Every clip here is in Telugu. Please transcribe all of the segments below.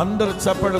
అందరూ చప్పట్లు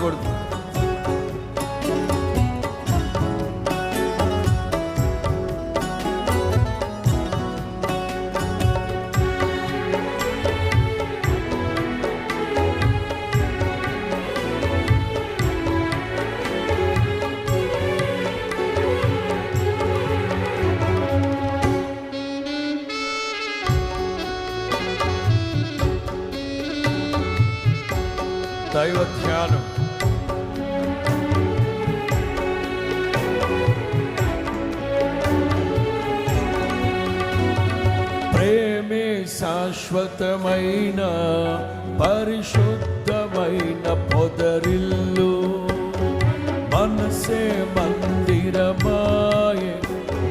శాశ్వతమైన పరిశుద్ధమైన పొదరిల్లు. మనసే మందిరమాయే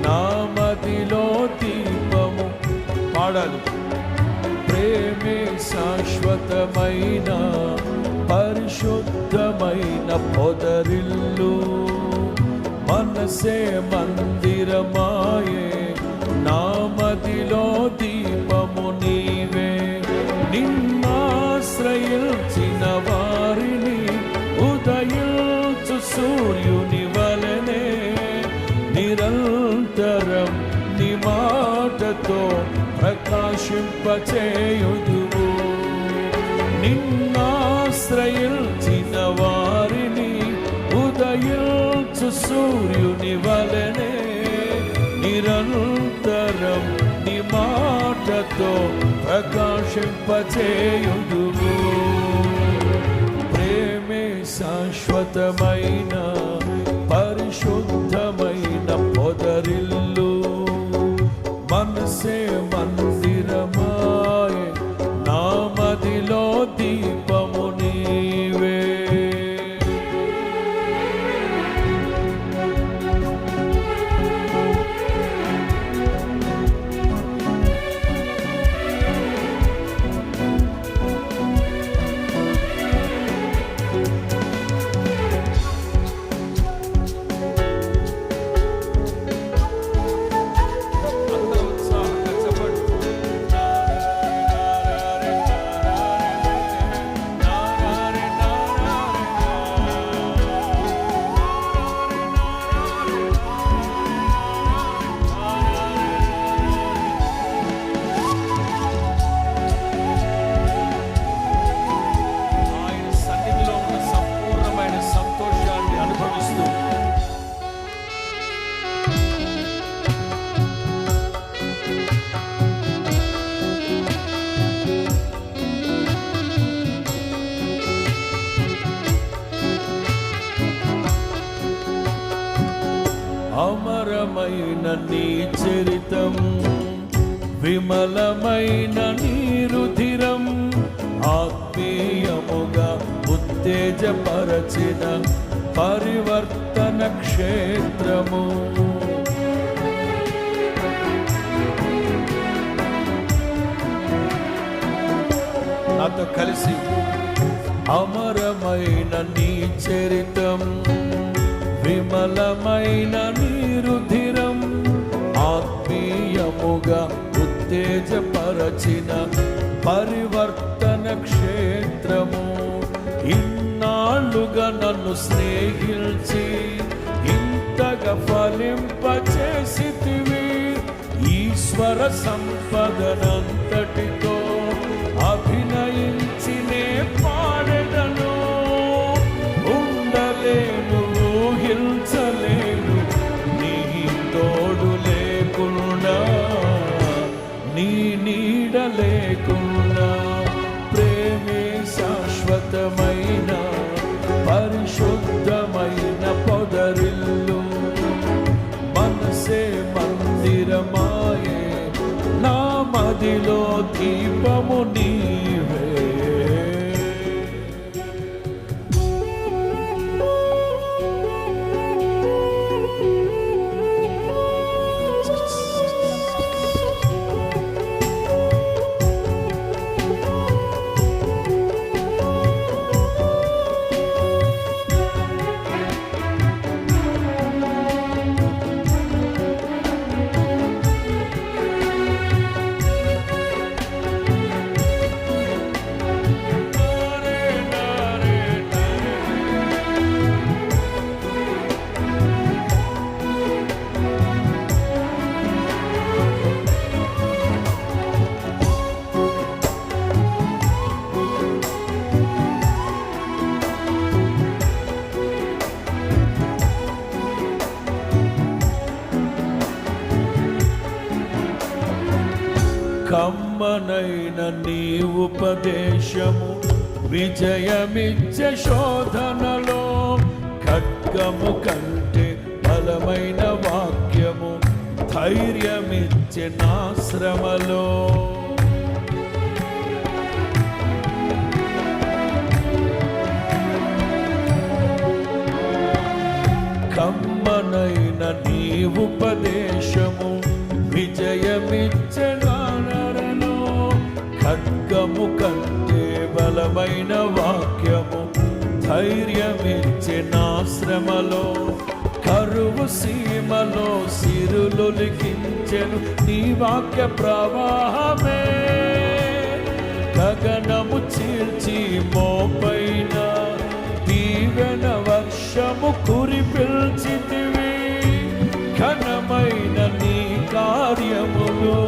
నామదిలో దీపము. పాడాలి. ప్రేమే శాశ్వతమైన పరిశుద్ధమైన పొదరిల్లు. మనసే మందిరమాయే నామదిలో నీవే నిన్నాశ్రయించిన వారిని ఉదయించు సూర్యుని వలనే నిరంతరం నీ మాటతో ప్రకాశింపచేయుదువు. నిన్నాశ్రయించిన వారిని ఉదయించు సూర్యుని వలనే నిరంతరం మాటతో ప్రకాశింపచేయుదువు. ప్రేమే శాశ్వతమైన పరిశుద్ధమైన పొదరిల్లు. మనసే మందిరమాయ నామదిలో దీప అమరమైన నీ చరితం విమలమైన నీ రుధిరం ఆత్మీయముగా ఉత్తేజపరచిన పరివర్తన క్షేత్రము. నాతో కలిసి అమరమైన నీ చరితం విమలమైన నీ రుధిరం ఉత్తేజపరచిన పరివర్తన క్షేత్రము. ఇన్నాళ్ళుగా నన్ను స్నేహించి ఇంతగా ఫలింపచేసితివి. ఈశ్వర సంపదనంతటితో అభినయించినే మదిలో దీపము నీవే. అమ్మనైన నీ ఉపదేశము విజయమిచ్చే శోధనలో ఖడ్గము కంటే బలమైన వాక్యము ధైర్యమిచ్చే నా శ్రమలో. సిరులు లిఖించెను నీ వాక్య ప్రవాహమే. గగనము చీల్చి మోపైన. దీవెన వర్షము కురిపిల్చితివి ఘనమైన నీ కార్యములు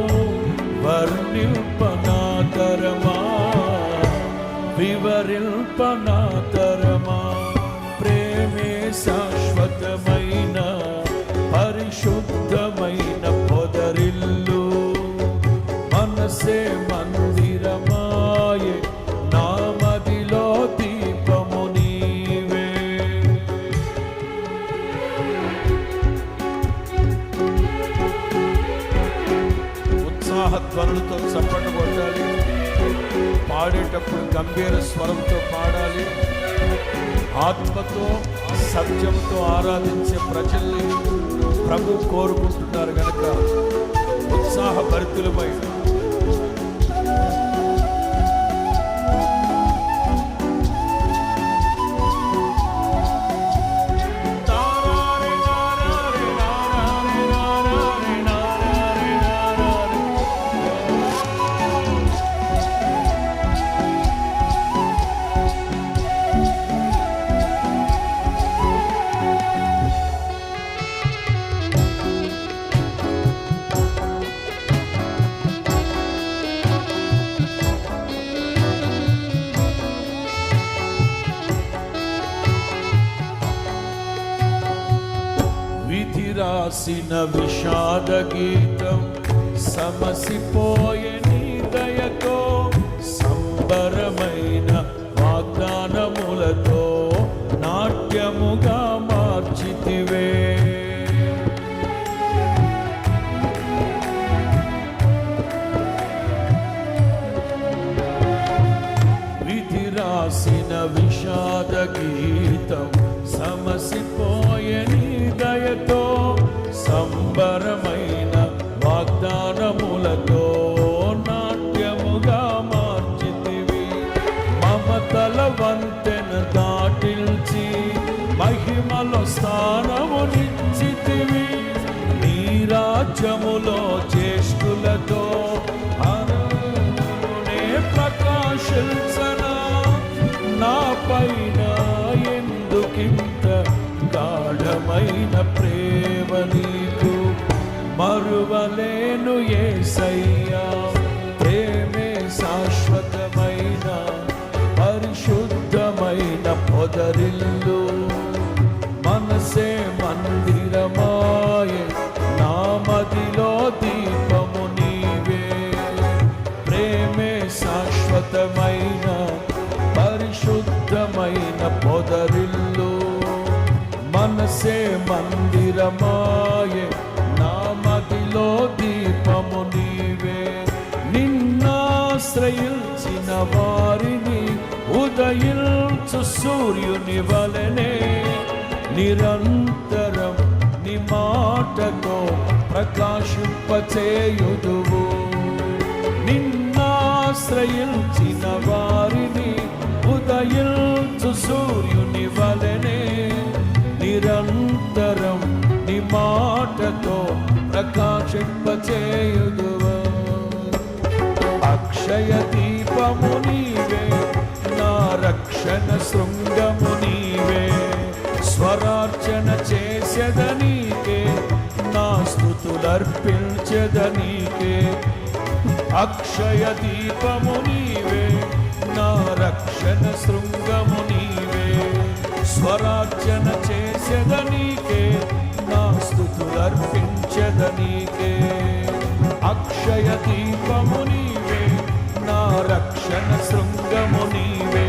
వర్ణిల్పనాతరమా వివరిల్పనాతరమా ప్రేమే శాశ్వతమై మనసే మందిరమాయే నామదిలో దీపము నీవే. ఉత్సాహ ధ్వనులతో చప్పట్లు కొట్టాలి. పాడేటప్పుడు గంభీర స్వరంతో పాడాలి. ఆత్మతో సత్యంతో ఆరాధించే ప్రజల్ని ప్రభు కోరుకుంటున్నారు గనక ఉత్సాహ విధి రాసిన విషాద గీతం సమసిపోయే నీ దయతో సంబరమైన వాగ్దానములతో నాట్యముగా మార్చితివే. విధి రాసిన విషాద గీతం సమసిపోయే మహిమలో స్థానమునిచ్చితివి నీ రాజ్యములో జ్యేష్ఠులతో అనునే ప్రకాశించనా. నా పైన ఎందుకింత గాఢమైన ప్రేమ నీకు? మరువలేను సయ్యా ప్రేమే శాశ్వతమైన పరిశుద్ధమైన పొదరిల్లు. శాశ్వతమైన పరిశుద్ధమైన పొదరిల్లు. మనసే మందిరమాయే నామదిలో దీపము నీవే. నిన్నాశ్రయించిన వారిని ఉదయించు సూర్యుని వలనే. నిరంతరం నీ మాటతో ప్రకాశింపచేయుదువు. ఆశ్రయించిన వారిని ఉదయించు సూర్యుని వలనే నిరంతరం నీ మాటతో ప్రకాశింపచేయుదువు. అక్షయ దీపము నీవే నా రక్షణ శృంగము నీవే. స్వరార్చన చేసేదనీకే నా స్థుతులర్పించదనీకే అక్షయ దీపము నీవే నా రక్షణ శృంగము నీవే. స్వరార్చన చేసెదనీకే నా స్థుతులర్పించదనీకే అక్షయ అక్షయ దీపము నీవే నా రక్షణ శృంగము నీవే.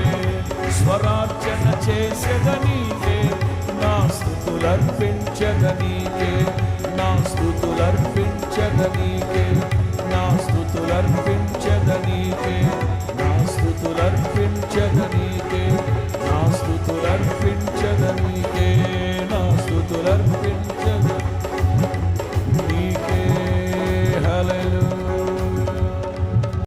స్వరార్చన చేసెద నీకే నా స్థుతులర్పించద నీకే. నా స్థుతులర్పించద నీకే. నా స్థుతులర్పించదనీకే నా స్థుతులర్పించదనీ